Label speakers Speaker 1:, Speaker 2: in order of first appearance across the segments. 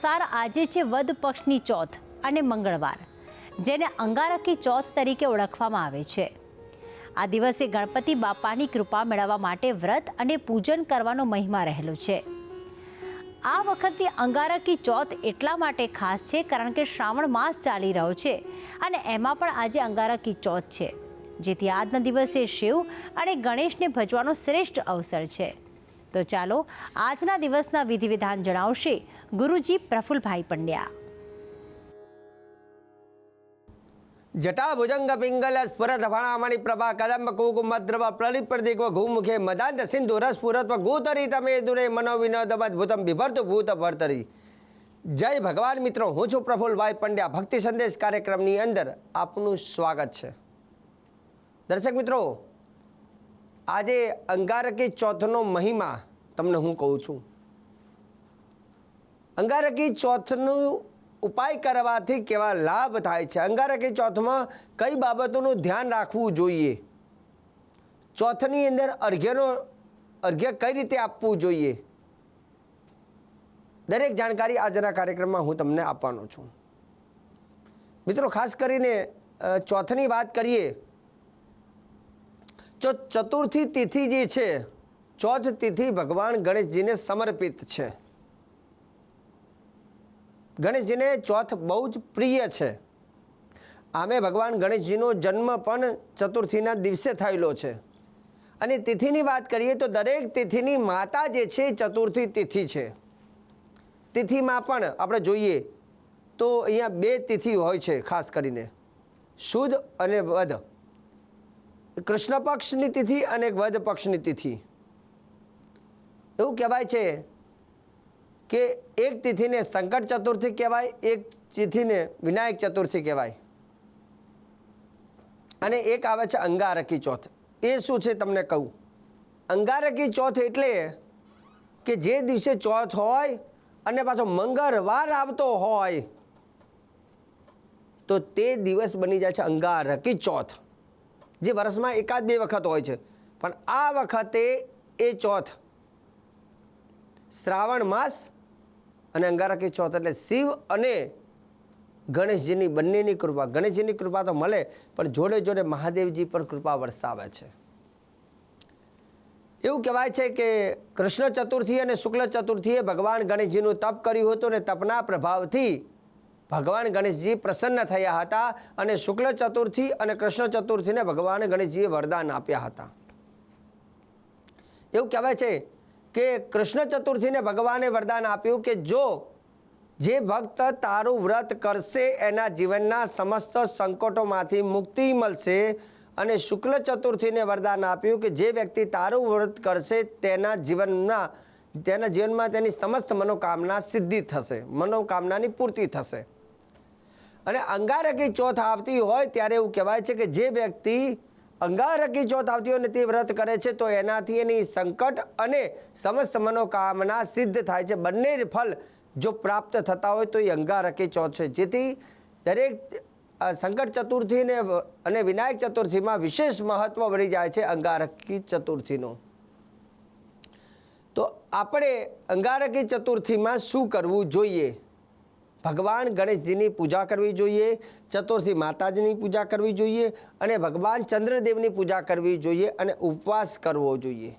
Speaker 1: અનુસાર આજે છે વદ પક્ષની ચોથ અને મંગળવાર, જેને અંગારકી ચોથ તરીકે ઓળખવામાં આવે છે. આ દિવસે ગણપતિ બાપાની કૃપા મેળવવા માટે વ્રત અને પૂજન કરવાનો મહિમા રહેલો છે. આ વખતે અંગારકી ચોથ એટલા માટે ખાસ છે કારણ કે શ્રાવણ માસ ચાલી રહ્યો છે અને એમાં પણ આજે અંગારકી ચોથ છે, જેથી આજના દિવસે શિવ અને ગણેશને ભજવાનો શ્રેષ્ઠ અવસર છે. તો ચાલો આજના દિવસના વિધિ વિધાન જણાવશે ગુરુજી પ્રફુલભાઈ પંડ્યા.
Speaker 2: જટા ભુજંગ પિંગલ સ્ફુરત ફણામણિ પ્રભા કદંબ કુકુમદ્રવ પ્રલિપ પ્રદીક ઘૂમુખે મદાંત સિંધુ રસ પુરત્વ ગૂતરી તમે દુરે મનો વિનોદ ભૂતમ બિભરતું ભૂત ભરતરી. જય ભગવાન મિત્રો, હું છું પ્રફુલભાઈ પંડ્યા. ભક્તિ સંદેશ કાર્યક્રમની અંદર આપનું સ્વાગત છે. દર્શક મિત્રો આજે અંગારકી ચોથનો મહિમા તમને હું કહું છું. અંગારકી ચોથનું ઉપાય કરવાથી કેવા લાભ થાય છે? અંગારકી ચોથમાં કઈ બાબતોનું ધ્યાન રાખવું જોઈએ? ચોથની અંદર અર્ઘ્યનો, અર્ઘ્ય કઈ રીતે આપવું જોઈએ? દરેક જાણકારી આજના કાર્યક્રમમાં હું તમને આપવાનો છું. મિત્રો, ખાસ કરીને ચોથની વાત કરીએ જો ચતુર્થી તિથિ જે છે, ચોથ તિથિ ભગવાન ગણેશજીને સમર્પિત છે. ગણેશજીને ચોથ બહુ જ પ્રિય છે. આમે ભગવાન ગણેશજીનો જન્મ પણ ચતુર્થીના દિવસે થયેલો છે. અને તિથિની વાત કરીએ તો દરેક તિથિની માતા જે છે ચતુર્થી તિથિ છે. તિથિમાં પણ આપણે જોઈએ તો અહીંયા બે તિથિ હોય છે, ખાસ કરીને. શુદ્ધ અને વધ. કૃષ્ણ પક્ષની તિથિ અને વધ પક્ષની તિથિ. એવું કહેવાય છે કે એક તિથિને સંકટ ચતુર્થી કહેવાય, એક તિથિને વિનાયક ચતુર્થી કહેવાય. અને એક આવે છે અંગારકી ચોથ. એ શું છે તમને કહું? અંગારકી ચોથ એટલે કે જે દિવસે ચોથ હોય અને પાછો મંગળવાર આવતો હોય, તો તે દિવસ બની જાય છે અંગારકી ચોથ. જે વર્ષમાં એકાદ બે વખત હોય છે. પણ આ વખતે એ ચોથ શ્રાવણ માસ અને અંગારકી ચોથ એટલે શિવ અને ગણેશજીની બંનેની કૃપા. ગણેશજીની કૃપા તો મળે, પણ જોડે જોડે મહાદેવજી પર કૃપા વરસાવે છે. એવું કહેવાય છે કે કૃષ્ણ ચતુર્થી અને શુક્લ ચતુર્થીએ ભગવાન ગણેશજીનું તપ કર્યું હતું અને તપના પ્રભાવથી ભગવાન ગણેશજી પ્રસન્ન થયા હતા અને શુક્લ ચતુર્થી અને કૃષ્ણ ચતુર્થીને ભગવાન ગણેશજીએ વરદાન આપ્યા હતા. એવું કહેવાય છે કે કૃષ્ણ ચતુર્થીને ભગવાને વરદાન આપ્યું કે જો જે ભક્ત તારું વ્રત કરશે, એના જીવનના સમસ્ત સંકટોમાંથી મુક્તિ મળશે અને શુક્લ ચતુર્થીને વરદાન આપ્યું કે જે વ્યક્તિ તારું વ્રત કરશે, તેના જીવનના, તેના જીવનમાં તેની સમસ્ત મનોકામના સિદ્ધિ થશે, મનોકામનાની પૂર્તિ થશે. અને અંગારકી ચોથ આવતી હોય ત્યારે એવું કહેવાય છે કે જે વ્યક્તિ અંગારકી ચોથ આવતી હોય ને તે વ્રત કરે છે, તો એનાથી એની સંકટ અને સમસ્ત મનોકામના સિદ્ધ થાય છે. બંને ફલ જો પ્રાપ્ત થતા હોય તો એ અંગારકી ચોથ છે. જેથી દરેક સંકટ ચતુર્થીને અને વિનાયક ચતુર્થીમાં વિશેષ મહત્વ વળી જાય છે અંગારકી ચતુર્થીનું. તો આપણે અંગારકી ચતુર્થીમાં શું કરવું જોઈએ? ભગવાન ગણેશજીની પૂજા કરવી જોઈએ, ચતુર્થી માતાજીની પૂજા કરવી જોઈએ અને ભગવાન ચંદ્રદેવની પૂજા કરવી જોઈએ અને ઉપવાસ કરવો જોઈએ.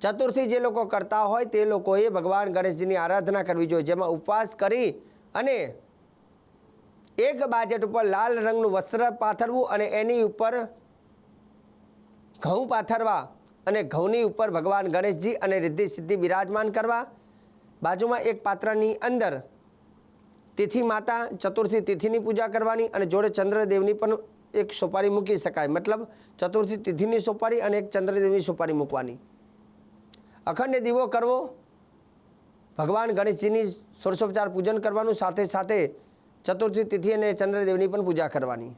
Speaker 2: ચતુર્થી જે લોકો કરતા હોય તે લોકોએ ભગવાન ગણેશજીની આરાધના કરવી જોઈએ, જેમાં ઉપવાસ કરી અને એક બાજેટ ઉપર લાલ રંગનું વસ્ત્ર પાથરવું અને એની ઉપર ઘઉં પાથરવા અને ઘઉંની ઉપર ભગવાન ગણેશજી અને રિદ્ધિ સિદ્ધિ બિરાજમાન કરવા બાજુમાં એક પાત્રની અંદર તિથિ માતા, ચતુર્થી તિથિની પૂજા કરવાની અને જોડે ચંદ્રદેવની પણ એક સોપારી મૂકી શકાય. મતલબ, ચતુર્થી તિથિની સોપારી અને એક ચંદ્રદેવની સોપારી મૂકવાની. અખંડ દીવો કરવો. ભગવાન ગણેશજીની ષોડશોપચાર પૂજન કરવાનું, સાથે સાથે ચતુર્થી તિથિ અને ચંદ્રદેવની પણ પૂજા કરવાની.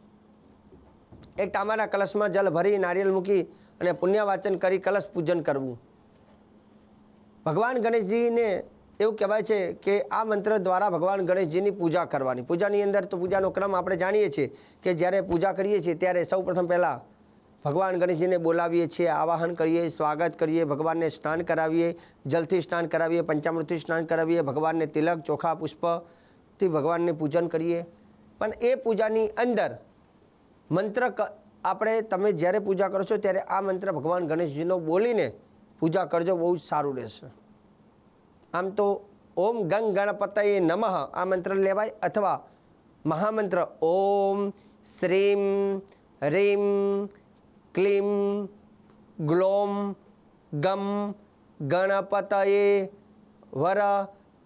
Speaker 2: એક તાંબાના કલશમાં જલ ભરી નારિયેલ મૂકી અને પુણ્યવાચન કરી કલશ પૂજન કરવું. ભગવાન ગણેશજીને એવું કહેવાય છે કે આ મંત્ર દ્વારા ભગવાન ગણેશજીની પૂજા કરવાની. પૂજાની અંદર તો પૂજાનો ક્રમ આપણે જાણીએ છીએ કે જ્યારે પૂજા કરીએ છીએ ત્યારે સૌ પ્રથમ પહેલાં ભગવાન ગણેશજીને બોલાવીએ છીએ, આવાહન કરીએ, સ્વાગત કરીએ, ભગવાનને સ્નાન કરાવીએ, જલથી સ્નાન કરાવીએ, પંચામૃતથી સ્નાન કરાવીએ, ભગવાનને તિલક, ચોખા, પુષ્પથી ભગવાનને પૂજન કરીએ. પણ એ પૂજાની અંદર મંત્ર આપણે તમે જ્યારે પૂજા કરો છો ત્યારે આ મંત્ર ભગવાન ગણેશજીનો બોલીને પૂજા કરજો, બહુ જ સારું રહેશે. આમ તો ઓમ ગંગ ગણપતયે નમઃ આ મંત્ર લેવાય અથવા મહામંત્ર ઓમ શ્રીમ રીમ ક્લીમ ગ્લોમ ગમ ગણપતયે વર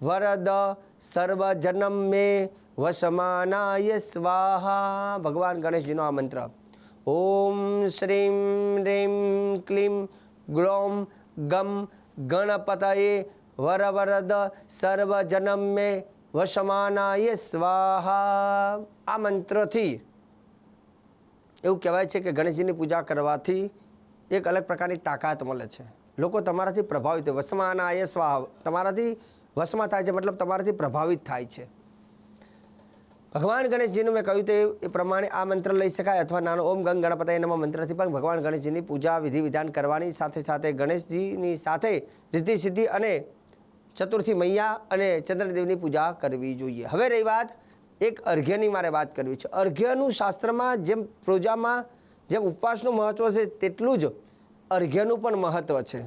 Speaker 2: વરદ સર્વજનમ મે વસમાનાય સ્વાહા. ભગવાન ગણેશજીનો આ મંત્ર. ઓમ શ્રીમ રીમ ક્લીમ ગ્લોમ ગમ ગણપતયે વર વરદ સર્વજનમ મે વશમાનાય સ્વાહા આ મંત્રથી એવું કહેવાય છે કે ગણેશજીની પૂજા કરવાથી એક અલગ પ્રકારની તાકાત મળે છે લોકો તમારાથી પ્રભાવિત હોય વસમાનાય સ્વાહ તમારાથી વશમાં થાય છે મતલબ તમારાથી પ્રભાવિત થાય છે ભગવાન ગણેશજીનું મેં કહ્યું તે એ પ્રમાણે આ મંત્ર લઈ શકાય અથવા નાનો ઓમ ગંગ ગણપતિ નમઃ મંત્રથી પણ ભગવાન ગણેશજીની પૂજા વિધિ વિધાન કરવાની સાથે સાથે ગણેશજીની સાથે રિદ્ધિ સિદ્ધિ અને ચતુર્થી મૈયા અને ચંદ્રદેવની પૂજા કરવી જોઈએ. હવે રહી વાત એક અર્ઘ્યની મારે વાત કરવી છે. અર્ઘ્યનું શાસ્ત્રમાં જેમ પૂજામાં જેમ ઉપવાસનું મહત્ત્વ છે, તેટલું જ અર્ઘ્યનું પણ મહત્ત્વ છે.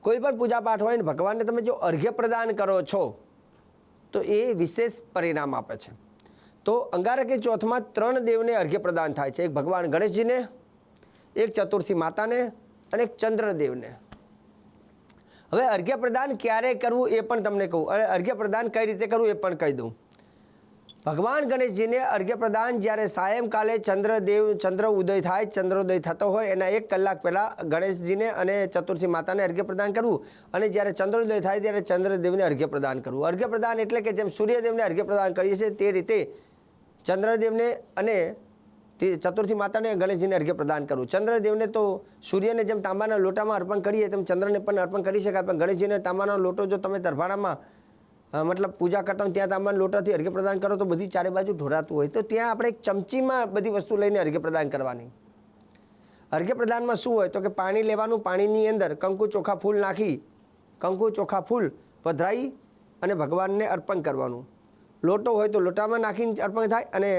Speaker 2: કોઈ પણ પૂજા પાઠ હોય ને, ભગવાનને તમે જો અર્ઘ્ય પ્રદાન કરો છો, તો એ વિશેષ પરિણામ આપે છે. તો અંગારકી ચોથમાં ત્રણ દેવને અર્ઘ્ય પ્રદાન થાય છે. એક ભગવાન ગણેશજીને, એક ચતુર્થી માતાને અને એક ચંદ્રદેવને. હવે અર્ઘ્ય પ્રદાન ક્યારે કરવું એ પણ તમને કહું. અને અર્ઘ્ય પ્રદાન કઈ રીતે કરવું એ પણ કહી દઉં. ભગવાન ગણેશજીને અર્ઘ્ય પ્રદાન જ્યારે સાયંકાલે ચંદ્રદેવ ચંદ્ર ઉદય થાય, ચંદ્રોદય થતો હોય, એના એક કલાક પહેલાં ગણેશજીને અને ચતુર્થી માતાને અર્ઘ્ય પ્રદાન કરવું. અને જ્યારે ચંદ્રોદય થાય ત્યારે ચંદ્રદેવને અર્ઘ્ય પ્રદાન કરવું. અર્ઘ્ય પ્રદાન એટલે કે જેમ સૂર્યદેવને અર્ઘ્ય પ્રદાન કરીએ છીએ, તે રીતે ચંદ્રદેવને અને તે ચતુર્થી માતાને ગણેશજીને અર્ઘ્ય પ્રદાન કરવું ચંદ્રદેવને તો સૂર્યને જેમ તાંબાના લોટામાં અર્પણ કરીએ તેમ ચંદ્રને પણ અર્પણ કરી શકાય. પણ ગણેશજીને તાંબાનો લોટો જો તમે તરફાણામાં મતલબ પૂજા કરતા હોય ત્યાં તાંબાના લોટાથી અર્ઘ્ય પ્રદાન કરો તો બધી ચારે બાજુ ઢોરાતું હોય. તો ત્યાં આપણે એક ચમચીમાં બધી વસ્તુ લઈને અર્ઘ્ય પ્રદાન કરવાની. અર્ઘ્ય પ્રદાનમાં શું હોય તો કે પાણી લેવાનું, પાણીની અંદર કંકુ ચોખા ફૂલ નાખી, કંકુ ચોખા ફૂલ પધરાઈ અને ભગવાનને અર્પણ કરવાનું. લોટો હોય તો લોટામાં નાખીને અર્પણ થાય અને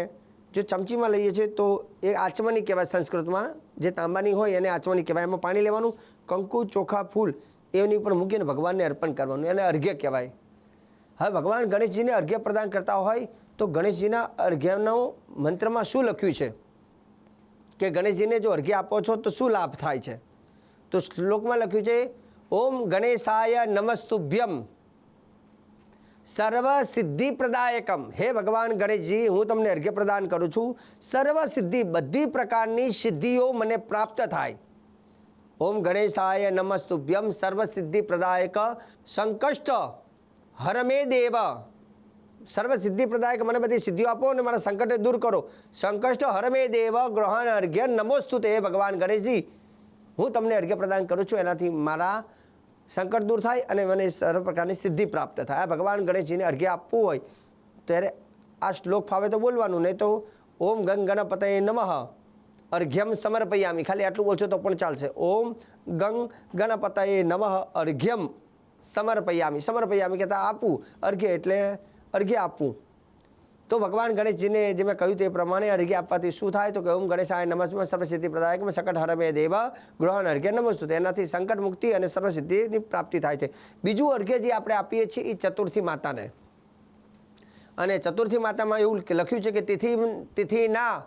Speaker 2: જો ચમચીમાં લઈએ છીએ, તો એ આચમની કહેવાય સંસ્કૃતમાં. જે તાંબાની હોય એને આચમની કહેવાય. એમાં પાણી લેવાનું, કંકુ, ચોખા, ફૂલ, એની ઉપર મૂકીને ભગવાનને અર્પણ કરવાનું. એને અર્ઘ્ય કહેવાય. હવે ભગવાન ગણેશજીને અર્ઘ્ય પ્રદાન કરતા હોય, તો ગણેશજીના અર્ઘ્યનો મંત્રમાં શું લખ્યું છે? કે ગણેશજીને જો અર્ઘ્ય આપો છો, તો શું લાભ થાય છે? તો શ્લોકમાં લખ્યું છે, ઓમ ગણેશાય નમસ્તુભ્યમ. સર્વ સિદ્ધિ પ્રદાયકમ હે ભગવાન ગણેશજી હું તમને અર્ઘ્ય પ્રદાન કરું છું. સર્વ સિદ્ધિ બધી પ્રકારની સિદ્ધિઓ મને પ્રાપ્ત થાય. ઓમ ગણેશાય નમસ્તુભ્યમ સર્વ સિદ્ધિ પ્રદાયક સંકષ્ટ હરમે દેવ। સર્વ સિદ્ધિ પ્રદાયક મને બધી સિદ્ધિઓ આપો અને મારા સંકટને દૂર કરો. સંકષ્ટ હરમે દેવ, ગ્રહણ, અર્ઘ્ય નમોસ્તુ તે ભગવાન ગણેશજી. હું તમને અર્ઘ્ય પ્રદાન કરું છું. એનાથી મારા સંકટ દૂર થાય અને મને સર્વ પ્રકારની સિદ્ધિ પ્રાપ્ત થાય. આ ભગવાન ગણેશજીને અર્ઘ્ય આપવું હોય, ત્યારે આ શ્લોક ફાવે તો બોલવાનું, નહીં તો ઓમ ગંગ ગણપતયે નમઃ, અર્ઘ્યમ સમર્પયામી. ખાલી આટલું બોલશો તો પણ ચાલશે. ઓમ ગંગ ગણપતયે નમઃ, અર્ઘ્યમ સમર્પયામી. સમર્પયામી કહેતા આપવું અર્ઘ્ય એટલે અર્ઘ્ય આપવું. તો ભગવાન ગણેશજીને જે મેં કહ્યું તે પ્રમાણે અર્ઘ્ય આપવાથી શું થાય? તો કે ઓમ ગણેશાય નમસ્મ સર્વસિદ્ધિ પ્રદાયકમાં સંકટ હરમે દેવ ગ્રહણ અર્ઘ્ય નમસ્તુ. તેનાથી સંકટ મુક્તિ અને સર્વસિદ્ધિની પ્રાપ્તિ થાય છે. બીજું અર્ઘ્ય જે આપણે આપીએ છીએ એ ચતુર્થી માતાને. અને ચતુર્થી માતામાં એવું લખ્યું છે કે તિથિ તિથિના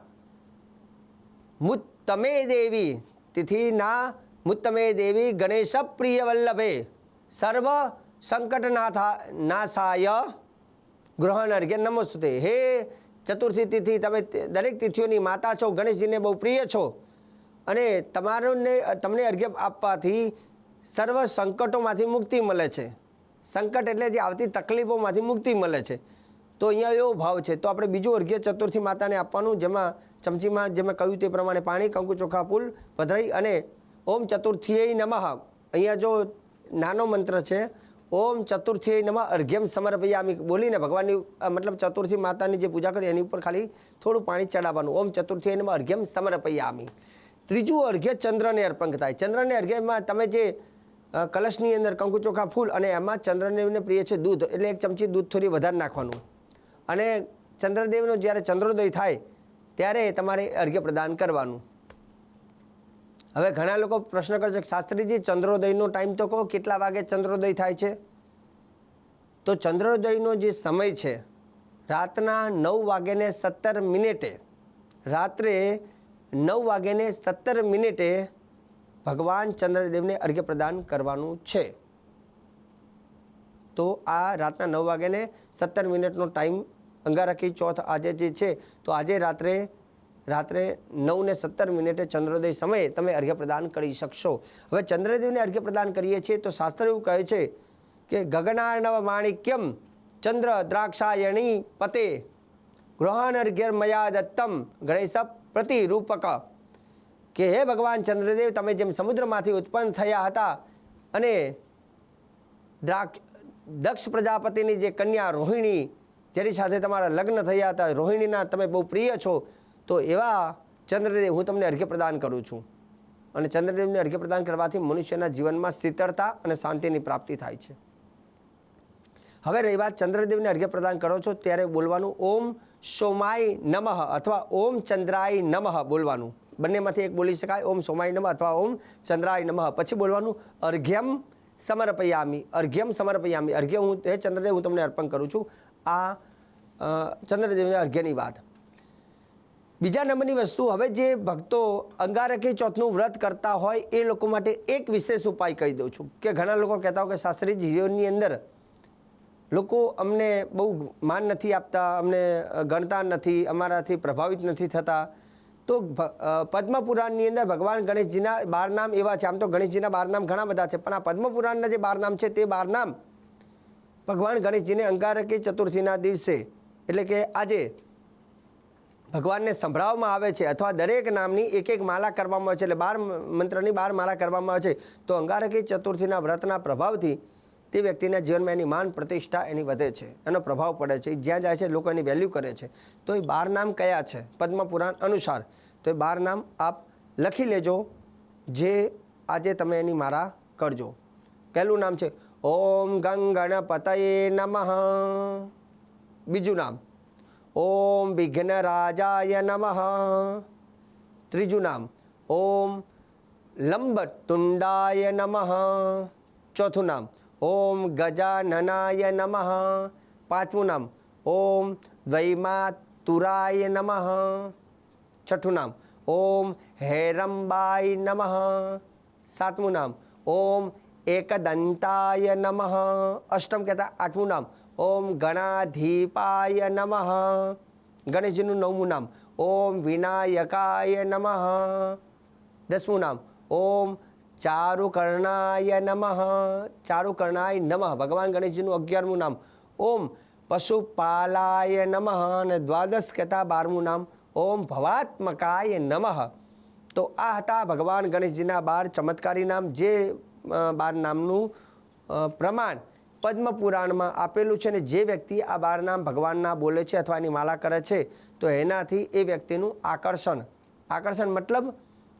Speaker 2: મુત્તમે દેવી, તિથિના મુત્તમે દેવી ગણેશ પ્રિય વલ્લભે સર્વ સંકટનાથા, નાશાય ગ્રહણ અર્ઘ્ય નમસ્તુતે હે ચતુર્થી તિથિ, તમે દરેક તિથિઓની માતા છો, ગણેશજીને બહુ પ્રિય છો. અને તમારોને, તમને અર્ઘ્ય આપવાથી સર્વ સંકટોમાંથી મુક્તિ મળે છે. સંકટ એટલે જે આવતી તકલીફોમાંથી મુક્તિ મળે છે. તો અહીંયા એવો ભાવ છે. તો આપણે બીજું અર્ઘ્ય ચતુર્થી માતાને આપવાનું, જેમાં ચમચીમાં, જે મેં કહ્યું તે પ્રમાણે પાણી, કંકુ ચોખા, ફૂલ પધરાઈ અને ઓમ ચતુર્થીય નમઃ. અહીંયા જો નાનો મંત્ર છે ઓમ ચતુર્થી નમઃ અર્ઘ્યમ સમર્પયામી. બોલીને ભગવાનની મતલબ ચતુર્થી માતાની જે પૂજા કરી, એની ઉપર ખાલી થોડું પાણી ચડાવવાનું. ઓમ ચતુર્થી નમઃ અર્ઘ્યમ સમર્પયામી. ત્રીજું અર્ઘ્ય ચંદ્રને અર્પણ થાય. ચંદ્રને અર્ઘ્યમાં તમે જે કલશની અંદર કંકુ ચોખા ફૂલ અને એમાં ચંદ્રદેવને પ્રિય છે દૂધ, એટલે એક ચમચી દૂધ થોડી વધારે નાખવાનું. અને ચંદ્રદેવનો જ્યારે ચંદ્રોદય થાય, ત્યારે તમારે અર્ઘ્ય પ્રદાન કરવાનું. હવે ઘણા લોકો પ્રશ્ન કરશે શાસ્ત્રીજી, ચંદ્રોદયનો ટાઈમ તો કહો, કેટલા વાગે ચંદ્રોદય થાય છે? તો ચંદ્રોદયનો જે સમય છે, રાતના નવ વાગ્યાને સત્તર મિનિટે, રાત્રે નવ વાગ્યાને સત્તર મિનિટે ભગવાન ચંદ્રદેવને અર્ઘ્ય પ્રદાન કરવાનું છે. તો આ રાતના નવ વાગ્યાને સત્તર મિનિટનો ટાઈમ અંગારકી ચોથ આજે જે છે, તો આજે રાત્રે રાત્રે નવને સત્તર મિનિટે ચંદ્રોદય સમયે તમે અર્ઘ્ય પ્રદાન કરી શકશો. હવે ચંદ્રદેવને અર્ઘ્ય પ્રદાન કરીએ છીએ તો શાસ્ત્ર એવું કહે છે કે ગગનાર્ણવ માણિક્યમ ચંદ્ર દ્રાક્ષાયણી પતે ગૃહાનર્ઘ્ય મયા દત્તમ ગણેશ પ્રતિરૂપક. કે હે ભગવાન ચંદ્રદેવ, તમે જેમ સમુદ્રમાંથી ઉત્પન્ન થયા હતા અને દ્રાક્ષ, દક્ષ પ્રજાપતિની જે કન્યા રોહિણી, જેની સાથે તમારા લગ્ન થયા હતા, રોહિણીના તમે બહુ પ્રિય છો તો એવા ચંદ્રદેવ હું તમને અર્ઘ્ય પ્રદાન કરું છું. અને ચંદ્રદેવને અર્ઘ્ય પ્રદાન કરવાથી મનુષ્યના જીવનમાં શીતળતા અને શાંતિની પ્રાપ્તિ થાય છે. હવે રહી વાત ચંદ્રદેવને અર્ઘ્ય પ્રદાન કરો છો ત્યારે બોલવાનું ઓમ સોમાય નમઃ અથવા ઓમ ચંદ્રાય નમઃ બોલવાનું. બંનેમાંથી એક બોલી શકાય, ઓમ સોમાય નમઃ અથવા ઓમ ચંદ્રાય નમઃ. પછી બોલવાનું અર્ઘ્યમ સમર્પયામી અર્ઘ્યમ સમર્પયામી. અર્ઘ્ય હું, હે ચંદ્રદેવ, હું તમને અર્પણ કરું છું. આ ચંદ્રદેવને અર્ઘ્યની વાત. બીજા નંબરની વસ્તુ, હવે જે ભક્તો અંગારકી ચોથનું વ્રત કરતા હોય, એ લોકો માટે એક વિશેષ ઉપાય કહી દઉં છું. કે ઘણા લોકો કહેતા હોય કે શાસ્ત્રી જીવનની અંદર લોકો અમને બહુ માન નથી આપતા, અમને ગણતા નથી, અમારાથી પ્રભાવિત નથી થતા. તો પદ્મપુરાણની અંદર ભગવાન ગણેશજીના બાર નામ એવા છે. આમ તો ગણેશજીના બાર નામ ઘણા બધા છે, પણ આ પદ્મપુરાણના જે બાર નામ છે, તે બાર નામ ભગવાન ગણેશજીને અંગારકી ચતુર્થીના દિવસે, એટલે કે આજે ભગવાનને સંભળાવવામાં આવે છે અથવા દરેક નામની એક એક માલા કરવામાં આવે છે એટલે બાર મંત્રની બાર માલા કરવામાં આવે છે, તો અંગારકી ચતુર્થીના વ્રતના પ્રભાવથી તે વ્યક્તિના જીવનમાં એની માન પ્રતિષ્ઠા એની વધે છે, એનો પ્રભાવ પડે છે, જ્યાં જાય છે લોકો એની વેલ્યુ કરે છે. તો એ બાર નામ કયા છે? પદ્મપુરાણ અનુસાર. તો એ બાર નામ આપ લખી લેજો, જે આજે તમે એની મારા કરજો. પહેલું નામ છે, ઓમ ગંગણપતયે નમઃ. બીજું નામ ઓમ વિઘ્નરાજાય નમઃ ત્રીજું નામ ઓમ લંબતુંડાય નમઃ ચોથું નામ ઓમ ગજાનનાય નમઃ પાંચમું નામ ઓમ વૈમાતુરાય નમઃ છઠ્ઠું નામ ઓમ હેરંબાય નમઃ સાતમું નામ ઓમ એકદંતાય નમઃ અષ્ટમ કહેતા આઠમું નામ ઓમ ગણાધીપાય નમઃ. ગણેશજીનું નવમું નામ. ઓમ વિનાયકાય નમઃ. દસમું નામ. ઓમ ચારુકર્ણાય નમઃ. ચારુકર્ણાય નમઃ. ભગવાન ગણેશજીનું અગિયારમું નામ. ઓમ પશુપાલાય નમઃ અને દ્વાદશ કહેતા બારમું નામ. ઓમ ભવાત્મકાય નમઃ. તો આ હતા ભગવાન ગણેશજીના બાર ચમત્કારી નામ. જે બાર નામનું પ્રમાણ. પદ્મ પુરાણમાં આપેલું છે ને જે વ્યક્તિ આ બાર નામ ભગવાનના બોલે છે અથવા એની માલા કરે છે, તો એનાથી એ વ્યક્તિનું આકર્ષણ. આકર્ષણ મતલબ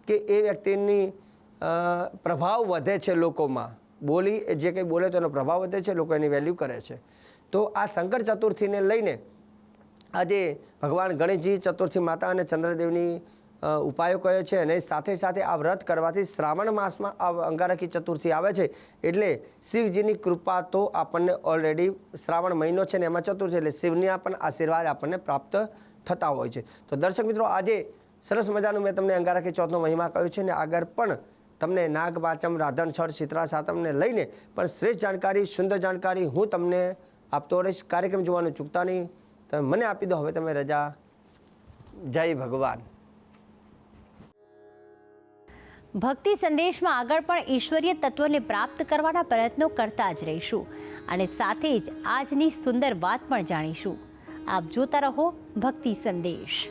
Speaker 2: કે એ વ્યક્તિની પ્રભાવ વધે છે લોકોમાં. બોલી જે કંઈ બોલે તો એનો પ્રભાવ વધે છે, લોકો એની વેલ્યુ કરે છે. તો આ શંકર ચતુર્થીને લઈને આજે ભગવાન ગણેશજી ચતુર્થી માતા અને ચંદ્રદેવની ઉપાયો કયો છે અને સાથે સાથે આ વ્રત કરવાથી શ્રાવણ માસમાં આ અંગારકી ચતુર્થી આવે છે એટલે શિવજીની કૃપા તો આપણને ઓલરેડી શ્રાવણ મહિનો છે ને એમાં ચતુર્થી એટલે શિવની પણ આશીર્વાદ આપણને પ્રાપ્ત થતા હોય છે. તો દર્શક મિત્રો, આજે સરસ મજાનું મેં તમને અંગારકી ચોથનો મહિમા કહ્યું છે ને આગળ પણ તમને નાગ પાંચમ રાધન છઠ શીતળા સાતમને લઈને પણ શ્રેષ્ઠ જાણકારી સુંદર જાણકારી હું તમને આપતો રહીશ. કાર્યક્રમ જોવાનું ચૂકતા નહીં. તમે મને આપી દો, હવે તમે રજા. જય ભગવાન.
Speaker 1: ભક્તિ સંદેશમાં આગળ પણ ઈશ્વરીય તત્વને પ્રાપ્ત કરવાના પ્રયત્નો કરતા જ રહીશું. અને સાથે જ આજની સુંદર વાત પણ જાણીશું. આપ જોતા રહો ભક્તિ સંદેશ.